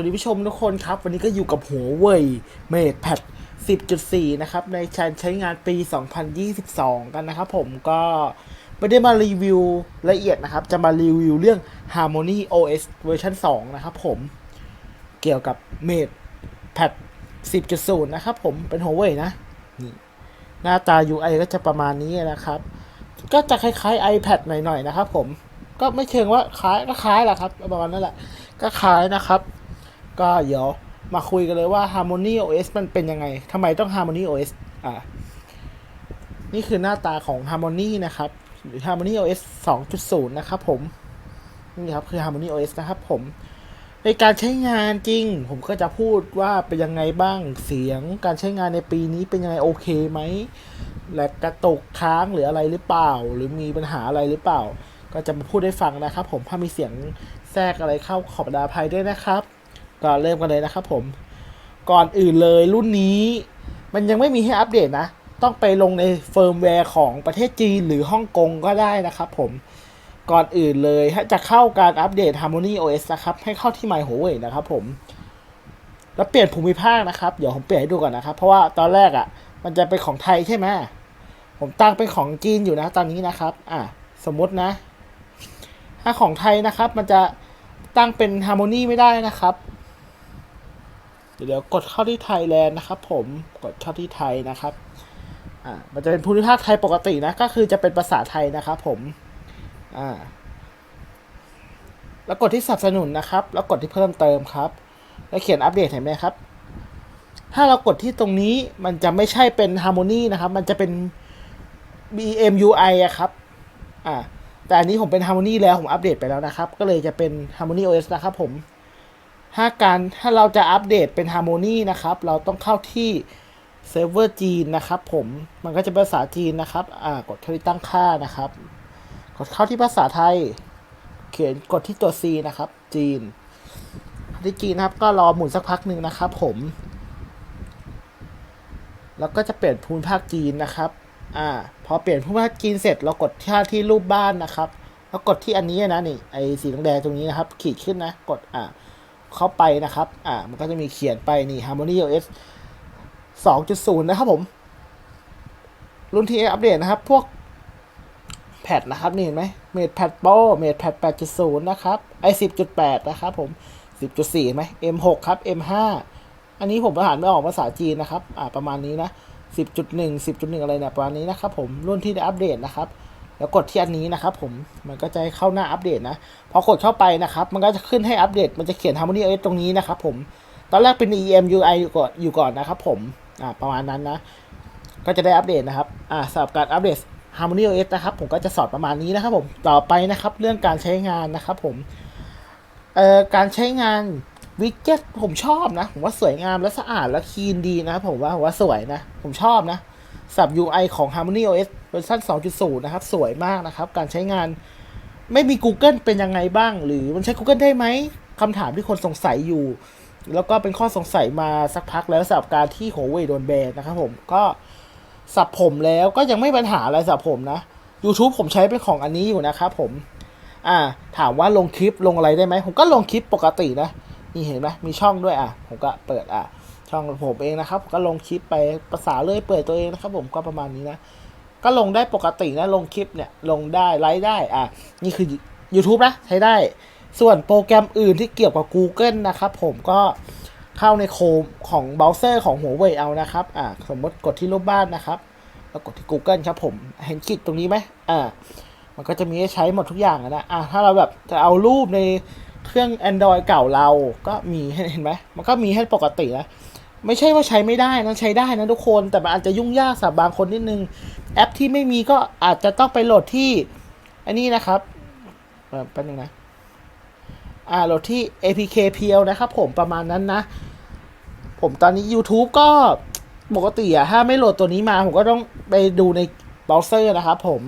สวัสดีผู้ชมทุกคนครับ วันนี้ก็อยู่กับหัวเว่ยเมดแพด10.4 นะครับ ในการใช้งานปี 2022 กันนะครับผมก็ไม่ได้มารีวิวละเอียดนะครับ จะมารีวิวเรื่อง Harmony OS เวอร์ชัน2 นะครับผม เกี่ยวกับเมดแพด10.0 นะครับผมเป็นหัวเว่ยนะนี่หน้าตา UI ก็จะประมาณนี้นะครับ ก็จะคล้ายๆ iPad หน่อยๆนะครับผมก็ไม่เชิงว่าคล้ายก็คล้ายแหละครับประมาณนั้นแหละ ก็คล้ายนะครับ ก็เดี๋ยวมาคุยกันเลยว่า Harmony OS มันเป็นยังไงทำไมต้อง Harmony OS อ่านี่คือหน้าตาของ Harmony นะครับ หรือ Harmony OS 2.0 นะครับผม นี่ครับคือ Harmony OS นะครับผม ในการใช้งานจริง ผมก็จะพูดว่าเป็นยังไงบ้างเสียง การใช้งานในปีนี้เป็นยังไงโอเคไหมและกระตุกค้างหรืออะไรหรือเปล่า หรือมีปัญหาอะไรหรือเปล่า ก็จะมาพูดให้ฟังนะครับ ผมถ้ามีเสียงแทรกอะไรเข้าขอบดาภัยด้วยนะครับ ก็เริ่มกันเลยนะครับผม ก่อนอื่นเลยรุ่นนี้มันยังไม่มีให้อัปเดตนะ ต้องไปลงในเฟิร์มแวร์ของประเทศจีนหรือฮ่องกงก็ได้นะครับผมก่อนอื่นเลยถ้าจะเข้าการอัปเดต Harmony OS นะครับ ให้เข้าที่ My Huawei นะครับผม แล้วเปลี่ยนภูมิภาคนะครับ เดี๋ยวผมเปลี่ยนให้ดูก่อนนะครับ เพราะว่าตอนแรกอะ่ะ มันจะเป็นของไทยใช่ไหมผมตั้งเป็นของจีนอยู่นะตอนนี้นะครับ อะ สมมตินะ ถ้าของไทยนะครับ มันจะตั้งเป็น Harmony ไม่ได้นะครับ เดี๋ยวกดเข้าที่ไทยแลนด์นะครับผมกดเข้าที่ไทยนะครับอ่ามันจะเป็นภูมิภาคไทยปกตินะก็คือจะเป็นภาษาไทยนะครับผมอ่าแล้วกดที่สนับสนุนนะครับ แล้วกดที่เพิ่มเติมครับ แล้วเขียนอัปเดตเห็นไหมครับ ถ้าเรากดที่ตรงนี้มันจะไม่ใช่เป็น Harmony นะครับ มันจะเป็น BMUI อะครับอ่าแต่อันนี้ผมเป็น Harmony แล้วผมอัปเดตไปแล้วนะครับ ก็เลยจะเป็น Harmony OS นะครับผม ถ้าการถ้าเราจะอัปเดตเป็น Harmony นะครับ เราต้องเข้าที่เซิร์ฟเวอร์จีนนะครับผมมันก็จะเป็นภาษาจีนนะครับอ่ากดที่ตั้งค่านะครับ กดเข้าที่ภาษาไทย เขียนกดที่ตัว C นะครับ จีนที่จีนนะครับ ก็รอหมุนสักพักหนึ่งนะครับ ผม แล้วก็จะเปลี่ยนภูมิภาคจีนนะครับอ่าพอเปลี่ยนภูมิภาคจีนเสร็จเรากดที่ที่รูปบ้านนะครับแล้วกดที่อันนี้นะนี่ไอ้สีแดงตรงนี้นะครับ ขีดขึ้นนะ กดอ่า เข้าไปนะครับ อ่า มันก็จะมีเขียนไปนี่ Harmony OS 2.0 นะครับผม รุ่นที่อัปเดตนะครับ พวกแพดนะครับนี่เห็นไหมเมดแพดโปรเมดแพด8.0 นะครับ ไอ 10.8 นะครับผม 10.4ไหม M6 ครับ M5 อันนี้ผมอ่านไม่ออกภาษาจีนนะครับ อ่า ประมาณนี้นะ 10.1 10.1 อะไรเนี่ยประมาณนี้นะครับผม รุ่นที่ได้อัปเดตนะครับ แล้วกดที่อันนี้นะครับผมมันก็จะเข้าหน้าอัปเดตนะพอกดเข้าไปนะครับ มันก็จะขึ้นให้อัปเดต มันจะเขียน Harmony OS ตรงนี้นะครับผมตอนแรกเป็น EMUI อยู่ก่อนอยู่ก่อนนะครับผมอ่าประมาณนั้นนะ ก็จะได้อัปเดตนะครับอ่าสำหรับการอัปเดต Harmony OS นะครับผมก็จะสอนประมาณนี้นะครับผมต่อไปนะครับเรื่องการใช้งานนะครับผมเอ่อการใช้งานวิดเจ็ตผมชอบนะ ผมว่าสวยงามและสะอาดและคลีนดีนะครับผมว่าผมว่าสวยนะ ผมชอบนะสับ UI ของ Harmony OS เวอร์ชัน2.0 นะครับ สวยมากนะครับ การใช้งานไม่มี Google เป็นยังไงบ้าง หรือมันใช้ Google ได้ไหมคำถามที่คนสงสัยอยู่ แล้วก็เป็นข้อสงสัยมาสักพักแล้วสำหรับการที่โหเว่ยโดนแบนนะครับผมก็สับผมแล้วก็ยังไม่ปัญหาอะไรสับผมนะ YouTube ผมใช้เป็นของอันนี้อยู่นะครับผม อ่า ถามว่าลงคลิปลงอะไรได้ไหม ผมก็ลงคลิปปกตินะ นี่เห็นไหมมีช่องด้วยอะ ผมก็เปิดอะ ช่องผมเองนะครับผมก็ลงคลิปไปภาษาเลยเปิดตัวเองนะครับผมก็ประมาณนี้นะ ก็ลงได้ปกตินะลงคลิปเนี่ยลงได้ไลฟ์ได้อะนี่คือ YouTube นะใช้ได้ ส่วนโปรแกรมอื่นที่เกี่ยวกับ Google นะครับผมก็เข้าในโคมของเบราว์เซอร์ของหัวเว่ยเอานะครับอ่าสมมติกดที่รูปบ้านนะครับ แล้วกดที่ Google ครับผมเห็นคลิกตรงนี้ไหมอ่ามันก็จะมีให้ใช้หมดทุกอย่างอะนะอ่าถ้าเราแบบจะเอารูปในเครื่อง Android เก่าเราก็มีเห็นไหมมันก็มีให้ปกตินะ ไม่ใช่ว่าใช้ไม่ได้นะใช้ได้นะทุกคนแต่มันอาจจะยุ่งยากสำหรับบางคนนิดนึง แอปที่ไม่มีก็อาจจะต้องไปโหลดที่ อันนี้นะครับแป๊บนึงนะอ่าโหลดที่ APK PL นะครับผมประมาณนั้นนะ ผมตอนนี้ YouTube ก็ปกติอะถ้าไม่โหลดตัวนี้มา ผมก็ต้องไปดูในเบราว์เซอร์นะครับผม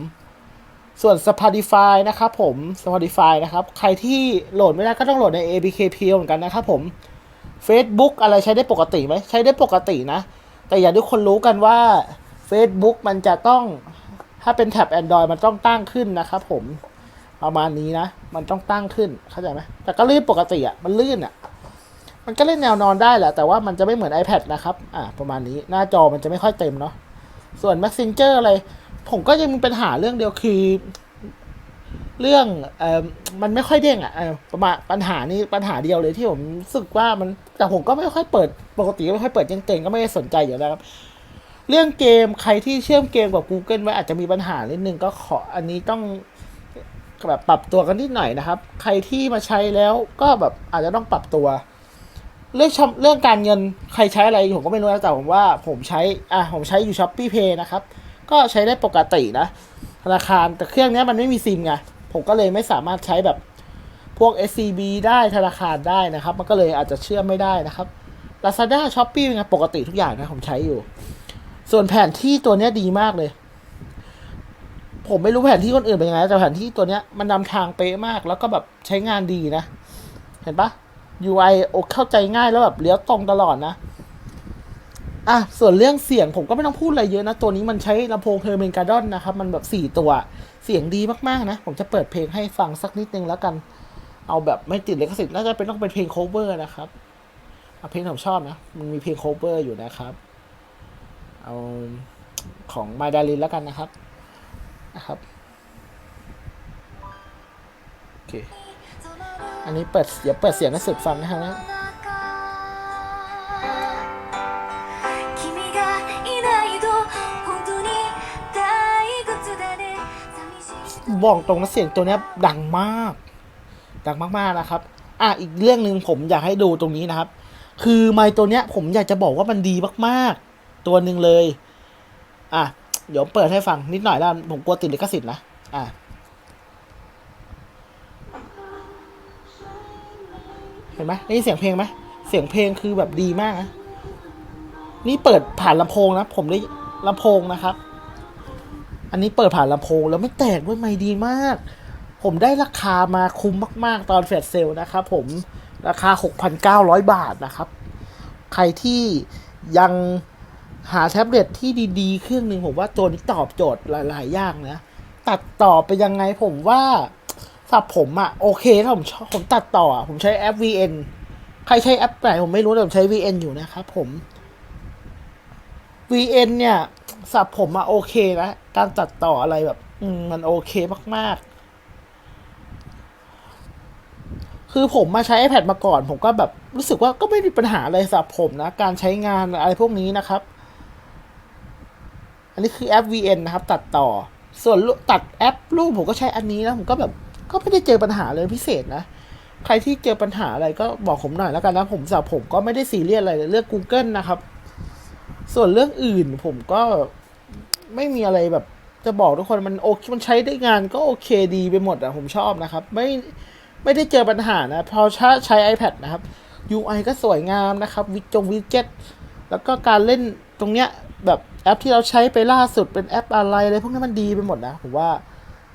ส่วน Spotify นะครับผม Spotify นะครับ ใครที่โหลดไม่ได้ก็ต้องโหลดใน APK PL เหมือนกันนะครับผม Facebook อะไรใช้ได้ปกติไหมใช้ได้ปกตินะ แต่อย่าทุกคนรู้กันว่า Facebook มันจะต้องถ้าเป็นแท็บ Android มันต้องตั้งขึ้นนะครับผมประมาณนี้นะ มันต้องตั้งขึ้นเข้าใจไหมแต่ก็ลื่นปกติอะ่ะมันลื่นอะ่ะมันก็เล่นแนวนอนได้แหละ แต่ว่ามันจะไม่เหมือน iPad นะครับ อ่า ประมาณนี้ หน้าจอมันจะไม่ค่อยเต็มเนาะ ส่วน Messenger อะไร ผมก็ยังมีปัญหาเรื่องเดียวคือ เรื่องเออมันไม่ค่อยเด้งอะประมาณปัญหานี้ปัญหาเดียวเลยที่ผมรู้สึกว่ามันแต่ผมก็ไม่ค่อยเปิดปกติก็ไม่ค่อยเปิดเก่งๆก็ไม่ได้สนใจอยู่แล้วครับเรื่องเกมใครที่เชื่อมเกมกับ Google ไว้อาจจะมีปัญหานิดนึงก็ขออันนี้ต้องแบบปรับตัวกันนิดหน่อยนะครับ ใครที่มาใช้แล้วก็แบบอาจจะต้องปรับตัว เรื่องชำเรื่องการเงินใครใช้อะไรผมก็ไม่รู้นะแต่ผมว่าผมใช้อะผมใช้อยู่ s h อ p e e Pay นะครับ ก็ใช้ได้ปกตินะธนาคารแต่เครื่องนี้มันไม่มีซิมไง ผมก็เลยไม่สามารถใช้แบบพวก SCB ได้ธนาคารได้นะครับ มันก็เลยอาจจะเชื่อมไม่ได้นะครับ Lazada Shopee เป็นไงปกติทุกอย่างนะผมใช้อยู่ ส่วนแผนที่ตัวเนี้ยดีมากเลย ผมไม่รู้แผนที่คนอื่นเป็นยังไงแต่แผนที่ตัวเนี้ยมันนำทางเป๊ะมาก แล้วก็แบบใช้งานดีนะ เห็นปะ UI โอเข้าใจง่ายแล้วแบบเลี้ยวตรงตลอดนะ อะส่วนเรื่องเสียงผมก็ไม่ต้องพูดอะไรเยอะนะ ตัวนี้มันใช้ลำโพงเฮอร์เมนการ์ดอนนะครับ มันแบบสี่ตัวเสียงดีมาก ๆ นะ ผมจะเปิดเพลงให้ฟังสักนิดนึงแล้วกัน เอาแบบไม่ติดลิขสิทธิ์น่าจะเป็นต้องเป็นเพลง cover นะครับเอาเพลงผมชอบนะ มันมีเพลง cover อยู่นะครับ เอาของมาดาลินแล้วกันนะครับนะครับโอเคอันนี้เปิดเดี๋ยวเปิดเสียงให้สุดฟังนะครับนะ บอกตรงนะเสียงตัวนี้ดังมาก ดังมากๆนะครับ อะอีกเรื่องหนึ่งผมอยากให้ดูตรงนี้นะครับ คือไมค์ตัวเนี้ย ผมอยากจะบอกว่ามันดีมากๆ ตัวหนึ่งเลย อะเดี๋ยวเปิดให้ฟังนิดหน่อยแล้วผมกลัวติดลิขสิทธิ์นะ อะเห็นไหมได้ยินเสียงเพลงไหมเสียงเพลงคือแบบดีมากนะนี่เปิดผ่านลำโพงนะ ผมได้ลำโพงนะครับ อันนี้เปิดผ่านลำโพงแล้วไม่แตกด้วยไม่ดีมาก ผมได้ราคามาคุ้มมาก ๆ ตอนแฟลชเซลนะครับผมราคา 6,900 บาทนะครับ ใครที่ยังหาแท็บเล็ตที่ดีๆ เครื่องหนึ่งผมว่าตัวนี้ตอบโจทย์หลาย ๆ อย่างนะ ตัดต่อไปยังไงผมว่าสับผมอะโอเคถ้าผมชอบผมตัดต่อ ผมใช้แอป VN ใครใช้แอปไหนผมไม่รู้แต่ผมใช้ VN อยู่นะครับผม VN เนี่ย สับผมอะโอเคนะ การตัดต่ออะไรแบบมันโอเคมาก ๆ คือผมมาใช้ iPad มาก่อน ผมก็แบบรู้สึกว่าก็ไม่มีปัญหาอะไรสับผมนะ การใช้งานอะไรพวกนี้นะครับ อันนี้คือแอป VN นะครับ ตัดต่อ ส่วนตัดแอปรูปผมก็ใช้อันนี้นะผมก็แบบก็ไม่ได้เจอปัญหาเลยพิเศษนะใครที่เจอปัญหาอะไรก็บอกผมหน่อยแล้วกันนะ ผมสับผมก็ไม่ได้ซีเรียสอะไรเลยเลือก Google นะครับ ส่วนเรื่องอื่นผมก็ไม่มีอะไรแบบจะบอกทุกคนมันโอเคมันใช้ได้งานก็โอเคดีไปหมดอะผมชอบนะครับ ไม่ไม่ได้เจอปัญหานะพอใช้ใช้ iPad นะครับ UI ก็สวยงามนะครับ วิจงวิดเจ็ตแล้วก็การเล่นตรงเนี้ยแบบแอปที่เราใช้ไปล่าสุดเป็นแอปอะไรอะไรพวกนี้มันดีไปหมดนะผมว่า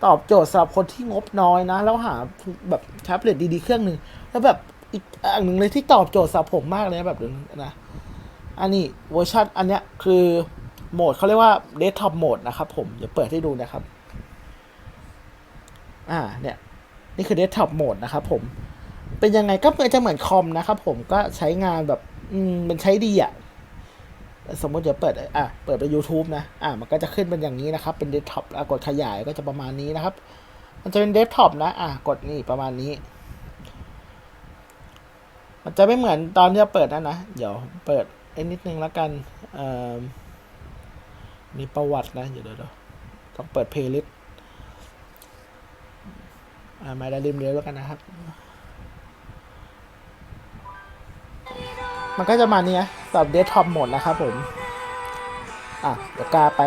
ตอบโจทย์สำหรับคนที่งบน้อยนะ แล้วหาแบบแท็บเล็ตดีๆเครื่องหนึ่งแล้วแบบอีกอันหนึ่งเลยที่ตอบโจทย์สำหรับผมมากเลยแบบนึงนะ อันนี้เวอร์ชันอันเนี้ยคือโหมดเขาเรียกว่า desktop mode นะครับผมเดี๋ยวเปิดให้ดูนะครับ อ่าเนี่ยนี่คือ desktop mode นะครับผมเป็นยังไงก็เหมือนจะเหมือนคอมนะครับผมก็ใช้งานแบบ อืมมันใช้ดีอะ่ะสมมติเดี๋ยวเปิดอะเปิดไป YouTube นะ อ่ามันก็จะขึ้นเป็นอย่างนี้นะครับ เป็น desktop อะกดขยายก็จะประมาณนี้นะครับ มันจะเป็น desktop นะ อะกดนี่ประมาณนี้ มันจะไม่เหมือนตอนที่เราเปิดนะนะ เดี๋ยวเปิด อ้นิดนึงแล้วกันมีประวัตินะเดี๋ยวเดี๋ยวเดี๋ยวต้องเปิดเพลย์ลิสต์มาได้ริมเร็วแล้วกันนะครับ มันก็จะมาเนี้ยสำหรับเดสก์ท็อปหมดนะครับผม อะ เดี๋ยวกาไป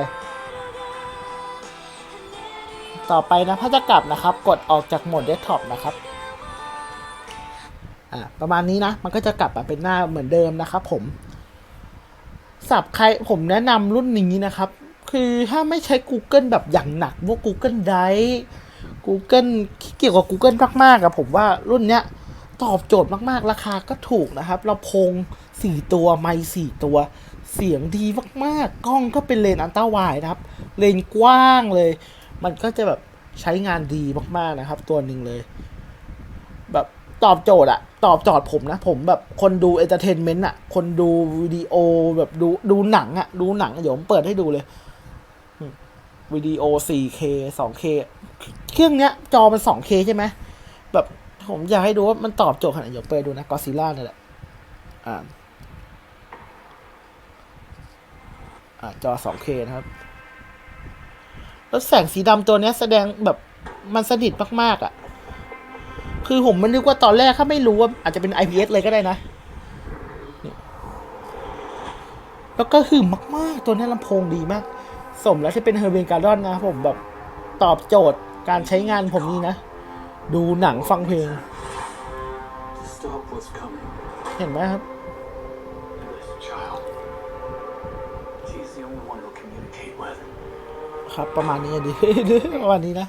ต่อไปนะ ถ้าจะกลับนะครับ กดออกจากโหมดเดสก์ท็อปนะครับอ่าประมาณนี้นะ มันก็จะกลับมาเป็นหน้าเหมือนเดิมนะครับผม สับใครผมแนะนำรุ่นนี้นะครับ คือถ้าไม่ใช้ Google แบบอย่างหนักพวก Google Drive Google เกี่ยวกับ Google มากๆอะผมว่ารุ่นเนี้ยตอบโจทย์มากๆ ราคาก็ถูกนะครับลำโพงสี่ตัว ไมค์สี่ตัว เสียงดีมากๆ กล้องก็เป็นเลนส์อัลตร้าไวด์นะครับ เลนส์กว้างเลย มันก็จะแบบใช้งานดีมากๆนะครับ ตัวหนึ่งเลย ตอบโจทย์อะตอบโจทย์ผมนะ ผมแบบคนดูเอนเตอร์เทนเมนต์อะคนดูวิดีโอแบบดูดูหนังอะดูหนังเดี๋ยวผมเปิดให้ดูเลยวิดีโอ 4K 2K เครื่องเนี้ย จอมัน 2K ใช่ไหมแบบผมอยากให้ดูว่ามันตอบโจทย์ขนาดเดี๋ยวเปิดดูนะกอซิล่าเนี่ยแหละอ่าอ่าจอ 2K นะครับ แล้วแสงสีดำตัวเนี้ยแสดงแบบมันสนิทมากๆอะ่ะ คือผมมันนึกว่าตอนแรกถ้าไม่รู้ว่าอาจจะเป็น IPS เลยก็ได้นะนี่แล้วก็หึมมาก ๆ ตัวนี้ลำโพงดีมาก สมแล้วที่เป็นเฮอร์เบนการ์ดอนนะผมแบบตอบโจทย์การใช้งานผมนี่นะ ดูหนังฟังเพลง to stop what's coming. เห็นไหมครับ And this child, she's the only one he'll communicate with. ครับประมาณนี้อะดีประมาณนี้นะ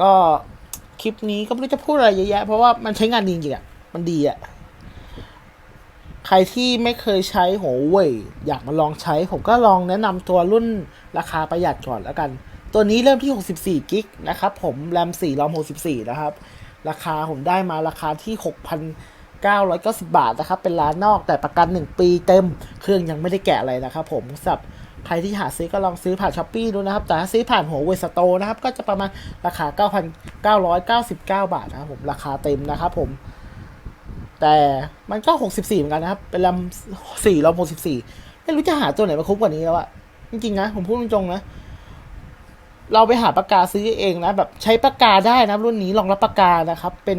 ก็ คลิปนี้ก็ไม่รู้จะพูดอะไรเยอะแยะ เพราะว่ามันใช้งานดีจริงๆอะ มันดีอะ ใครที่ไม่เคยใช้หัวเว่ยอยากมาลองใช้ ผมก็ลองแนะนำตัวรุ่นราคาประหยัดก่อนแล้วกัน ตัวนี้เริ่มที่ 64กิกนะครับผม แรม 4 รอม 64 นะครับ ราคาผมได้มาราคาที่ 6,990 บาทนะครับ เป็นร้านนอกแต่ประกัน 1 ปีเต็ม เครื่องยังไม่ได้แกะอะไรนะครับผมสำหรับ ใครที่หาซื้อก็ลองซื้อผ่านช้อปปีดูนะครับ แต่ถ้าซื้อผ่านหัวเวสโตนะครับ ก็จะประมาณราคา 9,999 บาทนะครับผม ราคาเต็มนะครับผม แต่มันก็ 64 เหมือนกันนะครับ เป็นลำ4ลำ64ไม่รู้จะหาตัวไหนมาคุ้มกว่านี้แล้วอะจริงๆนะ ผมพูดตรงๆนะ เราไปหาปากกาซื้อเองนะ แบบใช้ปากกาได้นะรุ่นนี้รองรับปากกานะครับ เป็น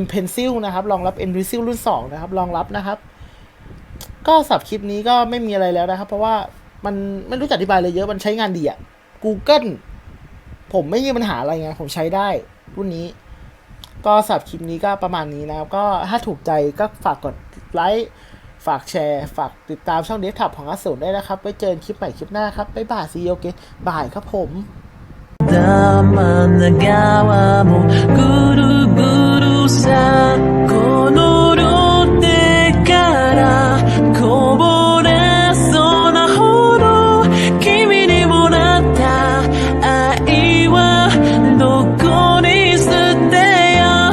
M Pencil นะครับ รองรับ M Pencil รุ่น 2 นะครับ รองรับนะครับ ก็สับคลิปนี้ก็ไม่มีอะไรแล้วนะครับ เพราะว่า มันไม่รู้จะอธิบายเลยเยอะมันใช้งานดีอะ Google ผมไม่มีปัญหาอะไรไงผมใช้ได้รุ่นนี้ ก็สำหรับคลิปนี้ก็ประมาณนี้นะครับ ก็ถ้าถูกใจก็ฝากกดไลค์ฝากแชร์ ฝากติดตามช่องเดฟทับของอาสูรได้นะครับ ไว้เจอกันคลิปใหม่คลิปหน้าครับ บ๊ายบายซีโอเคบายครับผม 玉長川もぐるぐるさ